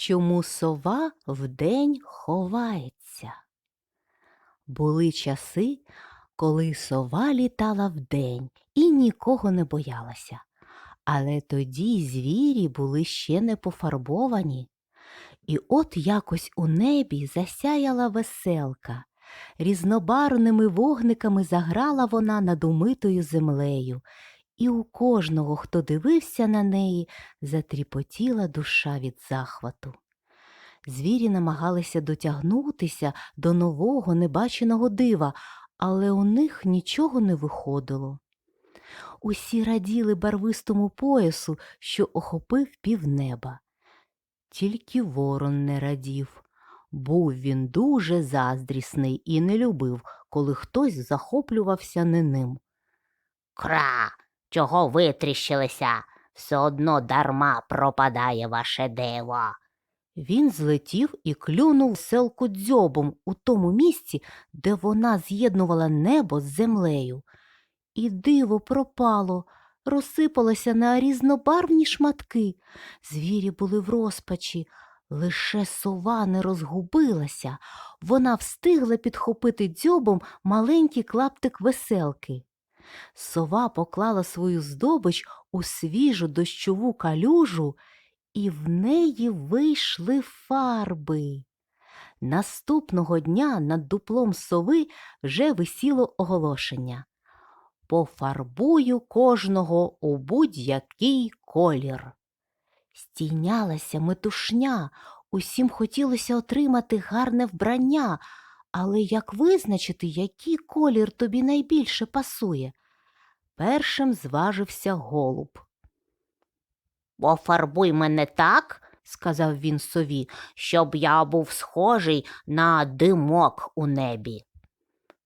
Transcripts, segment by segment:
Чому сова вдень ховається? Були часи, коли сова літала вдень і нікого не боялася. Але тоді звірі були ще не пофарбовані. І от якось у небі засяяла веселка. Різнобарвними вогниками заграла вона над умитою землею, і у кожного, хто дивився на неї, затріпотіла душа від захвату. Звірі намагалися дотягнутися до нового небаченого дива, але у них нічого не виходило. Усі раділи барвистому поясу, що охопив півнеба. Тільки ворон не радів. Був він дуже заздрісний і не любив, коли хтось захоплювався не ним. Кра, чого витріщилися? Все одно дарма пропадає ваше диво. Він злетів і клюнув селку дзьобом у тому місці, де вона з'єднувала небо з землею. І диво пропало, розсипалося на різнобарвні шматки. Звірі були в розпачі. Лише сова не розгубилася, вона встигла підхопити дзьобом маленький клаптик веселки. Сова поклала свою здобич у свіжу дощову калюжу, і в неї вийшли фарби. Наступного дня над дуплом сови вже висіло оголошення. Пофарбую кожного у будь-який колір. Стійнялася метушня, усім хотілося отримати гарне вбрання, але як визначити, який колір тобі найбільше пасує? Першим зважився голуб. Пофарбуй мене так, сказав він сові. щоб я був схожий на димок у небі.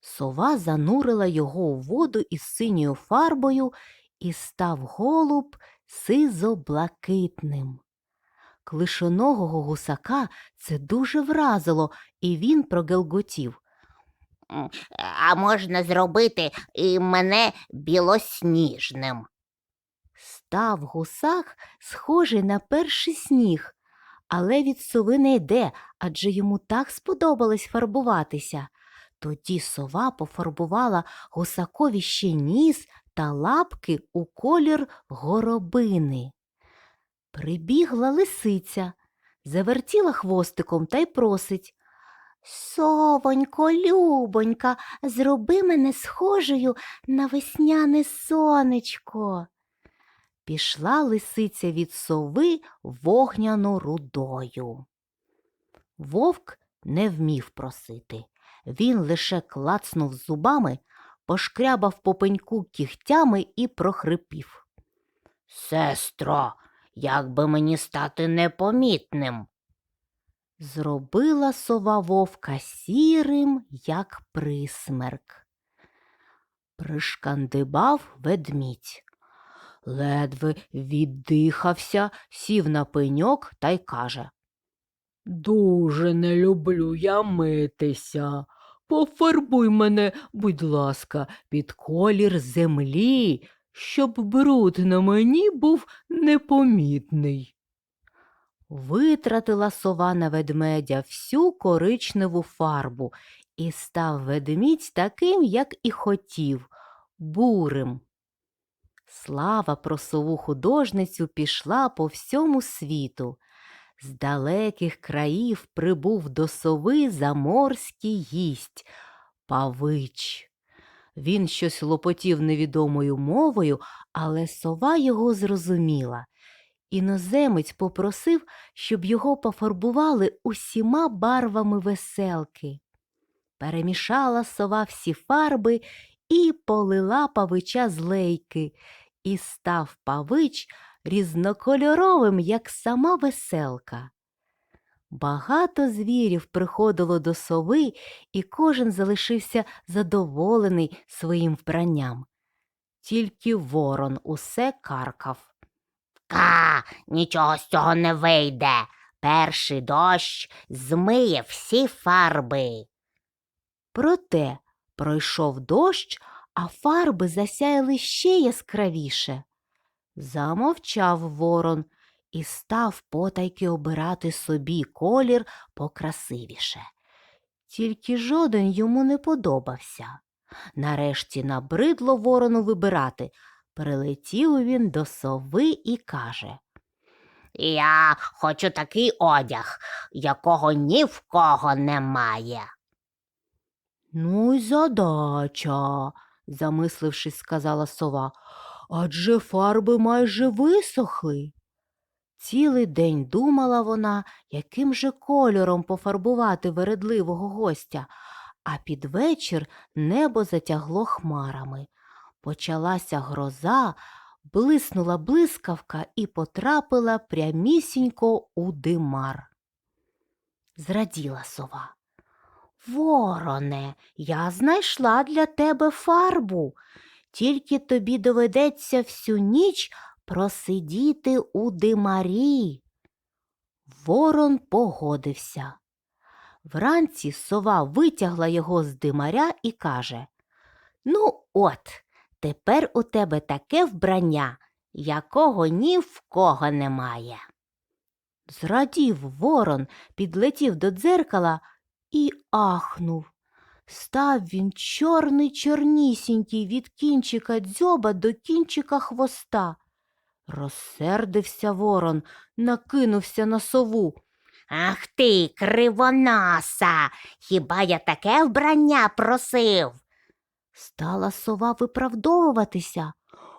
Сова занурила його у воду із синьою фарбою і став голуб сизо-блакитним. Клишоногого гусака це дуже вразило, і він прогелготів. А можна зробити і мене білосніжним. Став гусак схожий на перший сніг, але від сови не йде, адже йому так сподобалось фарбуватися. Тоді сова пофарбувала гусакові ще ніс та лапки у колір горобини. Прибігла лисиця, завертіла хвостиком та й просить. Совонько, любонька, зроби мене схожою на весняне сонечко. Пішла лисиця від сови вогняно рудою. Вовк не вмів просити. Він лише клацнув зубами, пошкрябав по пеньку кігтями і прохрипів. Сестро, як би мені стати непомітним? Зробила сова вовка сірим, як присмерк. Пришкандибав ведмідь. Ледве віддихався, сів на пеньок та й каже. Дуже не люблю я митися. Пофарбуй мене, будь ласка, під колір землі, щоб бруд на мені був непомітний. Витратила сова на ведмедя всю коричневу фарбу і став ведмідь таким, як і хотів, бурим. Слава про сову художницю пішла по всьому світу. З далеких країв прибув до сови заморський гість Павич. Він щось лопотів невідомою мовою, але сова його зрозуміла. Іноземець попросив, щоб його пофарбували усіма барвами веселки. Перемішала сова всі фарби і полила павича з лейки, і став павич різнокольоровим, як сама веселка. Багато звірів приходило до сови, і кожен залишився задоволений своїм вбранням. Тільки ворон усе каркав. Ка, нічого з цього не вийде. Перший дощ змиє всі фарби. Проте пройшов дощ, а фарби засяяли ще яскравіше. Замовчав ворон і став потайки обирати собі колір покрасивіше. Тільки жоден йому не подобався. Нарешті набридло ворону вибирати. Прилетів він до сови і каже Я хочу такий одяг, якого ні в кого немає. Ну й задача, замислившись, сказала сова, адже фарби майже висохли. Цілий день думала вона, яким же кольором пофарбувати вередливого гостя, а під вечір небо затягло хмарами. Почалася гроза, блиснула блискавка і потрапила прямісінько у димар. Зраділа сова. Вороне, я знайшла для тебе фарбу. Тільки тобі доведеться всю ніч просидіти у димарі. Ворон погодився. Вранці сова витягла його з димаря і каже Ну, от, тепер у тебе таке вбрання, якого ні в кого немає. Зрадів ворон, підлетів до дзеркала і ахнув. Став він чорний чорнісінький від кінчика дзьоба до кінчика хвоста. Розсердився ворон, накинувся на сову. Ах ти, кривонаса, хіба я таке вбрання просив? Стала сова виправдовуватися.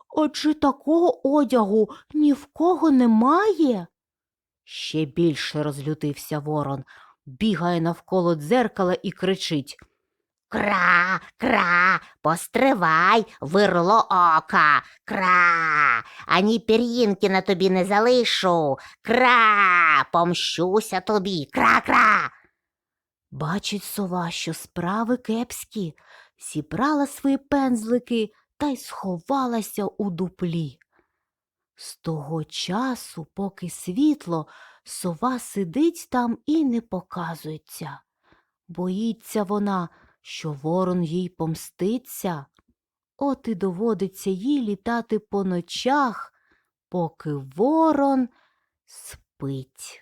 Отже такого одягу ні в кого немає. Ще більше розлютився ворон, бігає навколо дзеркала і кричить. Кра, кра, постривай, вирло ока, кра, ані пір'їнки на тобі не залишу. Кра, помщуся тобі, кра-кра. Бачить сова, що справи кепські, зібрала свої пензлики та й сховалася у дуплі. З того часу, поки світло, сова сидить там і не показується. Боїться вона, що ворон їй помститься. От і доводиться їй літати по ночах, поки ворон спить.